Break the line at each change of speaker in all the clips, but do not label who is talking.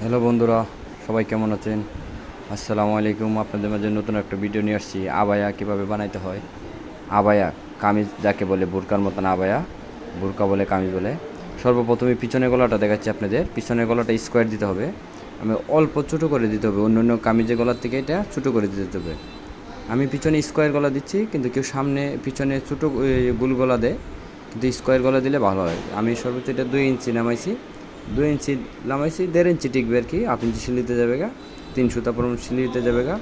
Hello বন্ধুরা, সবাই কেমন আছেন? আসসালামু আলাইকুম। আপনাদের মাঝে নতুন একটা ভিডিও নিয়ে আসছি। আবায়া কীভাবে বানাইতে হয়? আবায়া, কামিজ যাকে বলে, বুরকার মতন আবায়া। বুরকা বলে, কামিজ বলে। সর্বপ্রথমে পিছনের গলাটা দেখাচ্ছি আপনাদের। পিছনের গলাটা স্কোয়ার দিতে হবে। আমি অল্প ছোটো করে দিতে হবে। অন্য অন্য কামিজের গলার থেকে এটা ছোটো করে দিতে হবে। আমি পিছনে স্কোয়ার গলা দিচ্ছি, কিন্তু কেউ সামনে, পিছনে ছোটো গুল গলা দেয়। কিন্তু স্কোয়ার গলা দিলে ভালো হয়। আমি সর্বোচ্চ এটা দুই ইঞ্চি নামাইছি। দুই ইঞ্চি নামাইছি দেড় ইঞ্চি টিকবে আর কি। হাফ ইঞ্চি সিলিতে যাবে গা তিন সুতা পরিমাণ সিলিতে যাবে গা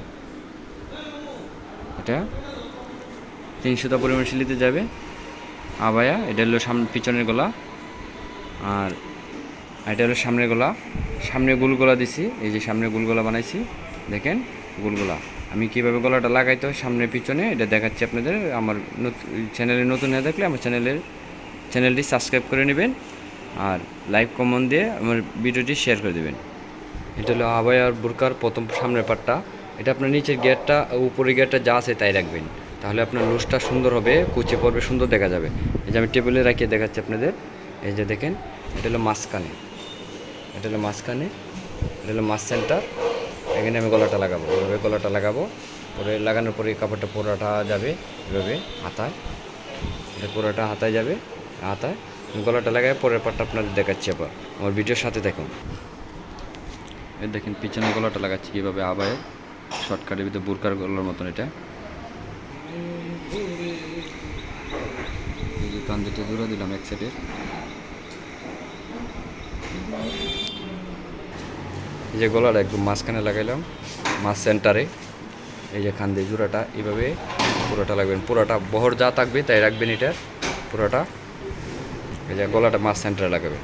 এটা তিন সুতা পরিমাণ সিলিতে যাবে। আবায়া, এটা হলো সামনে পিছনের গলা। আর এটা হলো সামনের গলা। সামনে গুল গলা দিছি, এই যে সামনে গুল গলা বানাইছি, দেখেন গুল গলা। আমি কীভাবে গলাটা লাগাইতে হয় সামনে পিছনে, এটা দেখাচ্ছি আপনাদের। আমার চ্যানেলে নতুন হয়ে থাকলে আমার চ্যানেলের, চ্যানেলটি সাবস্ক্রাইব করে নেবেন। আর লাইক কমেন্ট দিয়ে আমার ভিডিওটি শেয়ার করে দেবেন। এটা হলো আবাই আর বুরকার প্রথম সামনের পাটটা এটা আপনার নিচের গেটটা, উপরের গেটটা যা আছে তাই রাখবেন। তাহলে আপনার লুজটা সুন্দর হবে, কুচে পড়বে সুন্দর দেখা যাবে। এই যে আমি টেবিলে রাখিয়ে দেখাচ্ছি আপনাদের। এই যে দেখেন, এটা হলো মাঝখানে। এটা হলো মাঝখানে, এটা হলো মাছ সেন্টার এখানে আমি গলাটা লাগাবো, এভাবে গলাটা লাগাবো। পরে লাগানোর পরে কাপড়টা পোড়াটা যাবে, এভাবে হাতায়। এটা পুরোটা হাতায় যাবে, হাতায়। গলাটা লাগাই পরের পাটটা আপনাদের দেখাচ্ছি আবার। আমার ভিডিওর সাথে দেখুন এই দেখেন পিছনে গলাটা লাগাচ্ছি কীভাবে আবায়। শর্টকাটের ভিতরে বুরকার গলার মতন এটা। এই যে কান দুটো জোড়া দিলাম এক সাইডে এই যে গলাটা একদম মাঝখানে লাগাইলাম মাছ সেন্টারে এই যে খান দিয়ে জোড়াটা এইভাবে পুরোটা লাগবেন। পুরোটা বহর যা থাকবে তাই রাখবেন এটা। পুরোটা এই যে গলাটা মাছ সেন্টারে লাগাবে।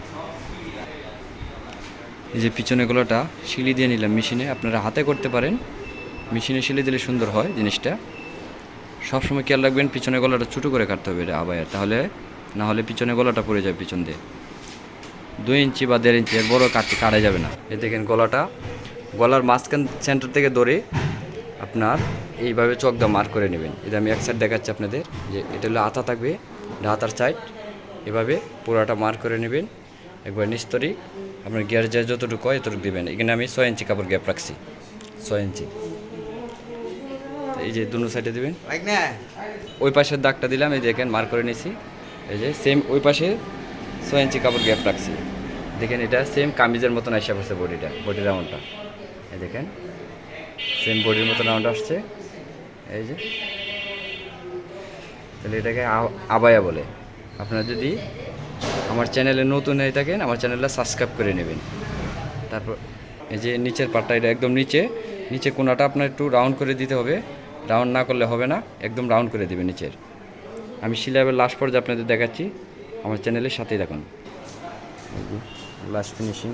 এই যে পিছনে গলাটা শিলি দিয়ে নিলাম মেশিনে। আপনারা হাতে করতে পারেন। মেশিনে শিলি দিলে সুন্দর হয় জিনিসটা। সবসময় খেয়াল রাখবেন, পিছনে গলাটা ছোটো করে কাটতে হবে এটা আবার তাহলে না হলে পিছনে গলাটা পড়ে যাবে পিছন দিয়ে। দুই ইঞ্চি বা দেড় ইঞ্চি এর বড় কাটতে কাটা যাবে না। এই দেখেন গলাটা। গলার মাঝখান সেন্টার থেকে ধরে আপনার এইভাবে চক দিয়ে মার্ক করে নেবেন। এটা আমি এক সাইড দেখাচ্ছি আপনাদের। যে এটা হলো আতা থাকবে আতার সাইড এভাবে পুরাটা মার করে নেবেন। একবার নিস্তরি আপনার গিয়ার যা যতটুকু হয় এতটুকু দেবেন। এখানে আমি ছয় ইঞ্চি কাপড় গ্যাপ রাখছি। ছয় ইঞ্চি। এই যে দুনো সাইডে দেবেন। ওই পাশের দাগটা দিলাম এই দেখেন মার করে নিয়েছি। এই যে সেম ওই পাশে ছয় ইঞ্চি কাপড় গ্যাপ রাখছি। দেখেন এটা সেম কামিজের মতন আসা পড়ছে বডিটা বডি রাউন্ডটা এই দেখেন সেম বডির মতো রাউন্ড আসছে। এই যে। তাহলে এটাকে আবায়া বলে। আপনারা যদি আমার চ্যানেলে নতুন হয়ে থাকেন, আমার চ্যানেলটা সাবস্ক্রাইব করে নেবেন। তারপর এই যে নিচের পাটটা, এটা একদম নিচে। নিচে কোনাটা আপনার একটু রাউন্ড করে দিতে হবে। রাউন্ড না করলে হবে না, একদম রাউন্ড করে দেবে নিচের। আমি সিলাবের লাস্ট পর্যায়ে আপনাদের দেখাচ্ছি। আমার চ্যানেলের সাথেই দেখুন লাস্ট ফিনিশিং